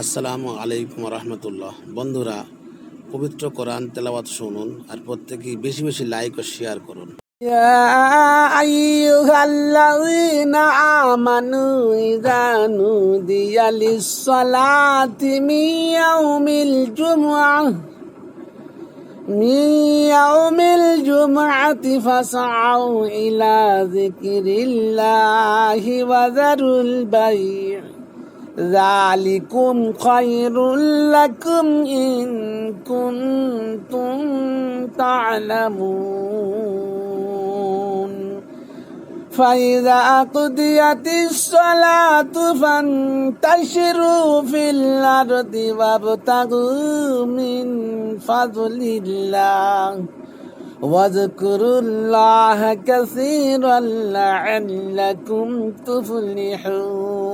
আসসালামু আলাইকুম রহমতুল্লাহ বন্ধুরা পবিত্র কোরআন তেলাওয়াত শুনুন আর প্রত্যেকেই বেশি বেশি লাইক ও শেয়ার করুন يا أيها الذين آمنوا إذا نودي للصلاة من يوم الجمعة من يوم الجمعة فاسعوا إلى ذكر الله وذروا البيع ذلكم خير لكم إن كنتم تعلمون فإذا قضيت الصلاة فانتشروا في الأرض وابتغوا من فضل الله واذكروا الله كثيرا لعلكم تفلحون